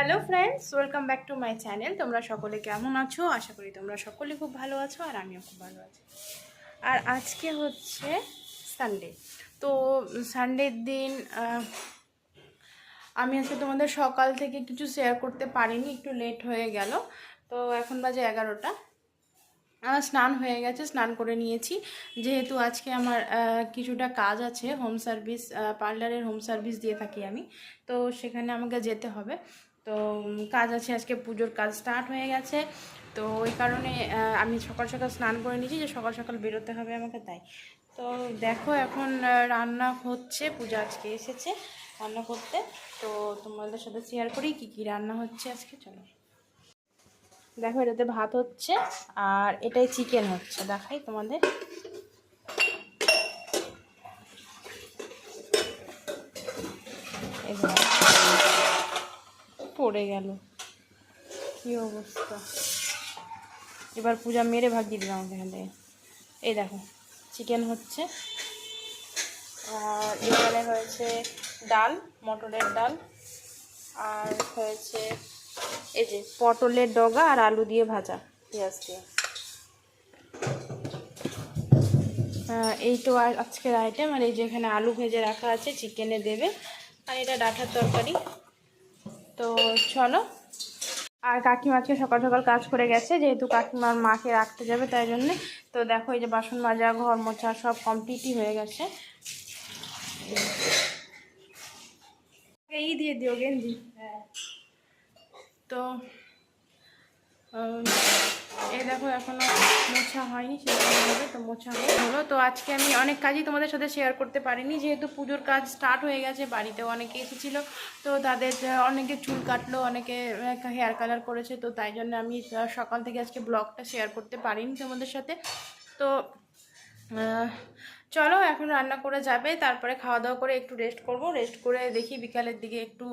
Hello friends welcome back to my channel তোমরা সকলে কেমন আছো? আশা করি তোমরা সকলে খুব ভালো আছো আর আমিও খুব ভালো আছি। আর আজকে হচ্ছে সানডে তো সানডের দিন আমি আজকে তোমাদের সকাল থেকে কিছু শেয়ার করতে পারিনি, একটু লেট হয়ে গেল। তো এখন বাজে এগারোটা। আমার স্নান হয়ে গেছে, স্নান করে নিয়েছি। যেহেতু আজকে আমার কিছুটা কাজ আছে হোম সার্ভিস পার্লারের হোম সার্ভিস দিয়ে থাকি আমি। তো সেখানে আমাকে যেতে হবে। তো কাজ আছে, আজকে পুজোর কাজ স্টার্ট হয়ে গেছে। তো, ওই কারণে আমি সকাল সকাল স্নান করে নিয়েছি যে সকাল সকাল বেরোতে হবে আমাকে, তাই। তো, দেখো এখন রান্না হচ্ছে, পূজা আজকে এসেছে রান্না করতে। তো, তোমাদের সাথে শেয়ার করি কী কী রান্না হচ্ছে আজকে, চলো। দেখো, এটাতে ভাত হচ্ছে আর এটাই চিকেন হচ্ছে, দেখাই তোমাদের। দেখো। পড়ে গেল। কি অবস্থা? এবার পূজা মেরে ভাগিয়ে দিলাম এখান থেকে এই দেখো চিকেন হচ্ছে। আর এখানে হয়েছে ডাল, মটরের ডাল। আর হয়েছে এই যে পটলের ডগা আর আলু দিয়ে ভাজা, পেঁয়াজ দিয়ে। এই তো আজকের আইটেম আর এই যে এখানে আলু ভেজে রাখা আছে চিকেনে দেবে। আর এটা ডাঁটার তরকারি। তো চলো। আর কাকিমাকে সকাল সকাল কাজ করে গেছে, যেহেতু কাকিমার মাকে রাখতে যাবে তাই জন্যে। তো দেখো এই যে বাসন মাজা, ঘর মোছা সব কমপ্লিটই হয়ে গেছে। এই দিয়ে দিও গেঞ্জি। তো এই দেখো, এখনও মোছা হয়নি, সেরকম হবে তো মোছা হলো তো আজকে আমি অনেক কাজই তোমাদের সাথে শেয়ার করতে পারিনি, যেহেতু পুজোর কাজ স্টার্ট হয়ে গেছে, বাড়িতে অনেকে এসেছিল। তো তাদের অনেকে চুল কাটলো, অনেকে হেয়ার কালার করেছে, তো তাই জন্য আমি সকাল থেকে আজকে ব্লগটা শেয়ার করতে পারিনি তোমাদের সাথে। তো চলো, এখন রান্না করে যাবে। তারপরে খাওয়া দাওয়া করে একটু রেস্ট করব। রেস্ট করে দেখি বিকালের দিকে একটু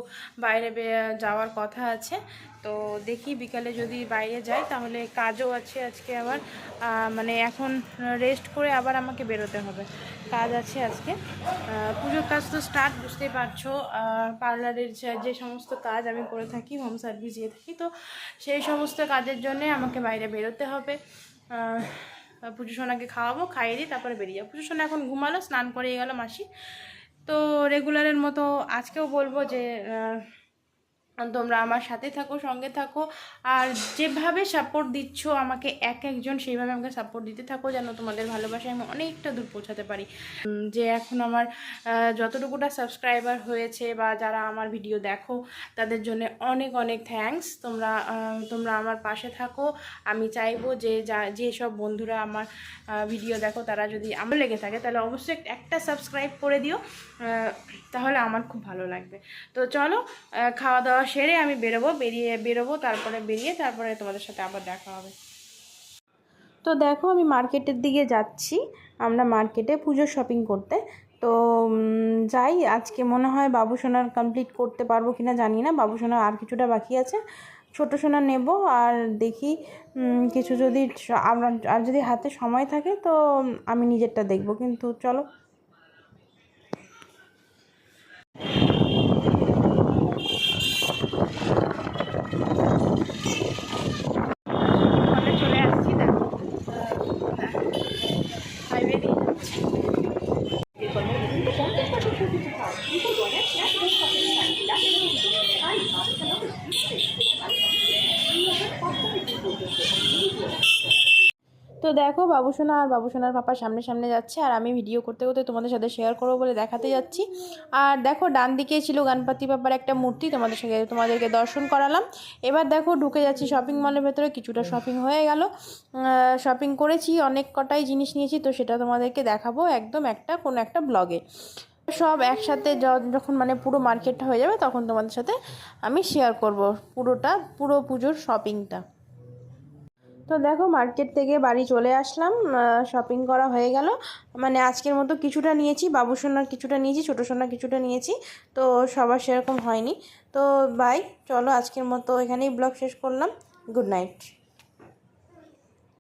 বাইরে যাওয়ার কথা আছে। তো দেখি বিকালে যদি বাইরে যাই, তাহলে কাজও আছে আজকে আবার। মানে এখন রেস্ট করে আবার আমাকে বেরোতে হবে। কাজ আছে আজকে। পুজোর কাজ তো স্টার্ট বুঝতেই পারছ। পার্লারের যে সমস্ত কাজ আমি করে থাকি হোম সার্ভিস দিয়ে থাকি, তো সেই সমস্ত কাজের জন্যে আমাকে বাইরে বেরোতে হবে। পুজো সোনাকে খাওয়াবো, খাইয়ে দিই তারপরে বেরিয়ে যাব। পুজো সোনা এখন ঘুমালো, স্নান করে গেল মাসি। তো রেগুলারের মতো আজকেও বলব যে তোমরা আমার সাথে থাকো, সঙ্গে থাকো। আর যেভাবে সাপোর্ট দিচ্ছ আমাকে এক একজন, সেইভাবে আমাকে সাপোর্ট দিতে থাকো যেন তোমাদের ভালোবাসায় আমি অনেকটা দূর পৌঁছাতে পারি। যে এখন আমার যতটুকুটা সাবস্ক্রাইবার হয়েছে বা যারা আমার ভিডিও দেখো, তাদের জন্য অনেক অনেক থ্যাঙ্কস তোমরা তোমরা আমার পাশে থাকো। আমি চাইব যে যা যেসব বন্ধুরা আমার ভিডিও দেখো, তারা যদি আমার লেগে থাকে, তাহলে অবশ্যই একটা সাবস্ক্রাইব করে দিও। তাহলে আমার খুব ভালো লাগবে। তো চলো খাওয়া দাওয়া সেরে আমি বেরোবো, বেরিয়ে বেরোবো, তারপরে বেরিয়ে তারপরে তোমাদের সাথে আবার দেখা হবে। তো দেখো আমি মার্কেটের দিকে যাচ্ছি, আমরা মার্কেটে পুজোর শপিং করতে। তো যাই, আজকে মনে হয় বাবু সোনার কমপ্লিট করতে পারব কিনা জানি না, বাবু সোনার আর কিছুটা বাকি আছে। ছোটো সোনা নেব আর দেখি কিছু যদি আমার, আর যদি হাতে সময় থাকে তো আমি নিজেরটা দেখব। কিন্তু চলো Thank you. তো দেখো বাবুসোনা আর বাবুসোনার পাপা সামনে সামনে যাচ্ছে আর আমি ভিডিও করতে করতে তোমাদের সাথে শেয়ার করব বলে দেখাতে যাচ্ছি। আর দেখো ডান দিকে ছিল গণপতি বাবার একটা মূর্তি, তোমাদের সঙ্গে তোমাদেরকে দর্শন করালাম। এবার দেখো ঢুকে যাচ্ছি শপিং মলের ভেতরে, কিছুটা শপিং হয়ে গেল। শপিং করেছি, অনেক কটাই জিনিস নিয়েছি তো সেটা তোমাদেরকে দেখাবো একদম একটা, কোনো একটা ব্লগে সব একসাথে যখন মানে পুরো মার্কেটটা হয়ে যাবে তখন তোমাদের সাথে আমি শেয়ার করব পুরোটা, পুরো পুজোর শপিংটা তো দেখো মার্কেট থেকে বাড়ি চলে আসলাম শপিং করা হয়ে গেল। মানে আজকের মতো কিছুটা নিয়েছি, বাবু সোনার কিছুটা নিয়েছি, ছোটো সোনার কিছুটা নিয়েছি, তো সবার সেরকম হয়নি। তো বাই চলো আজকের মতো এখানেই ব্লগ শেষ করলাম। Good night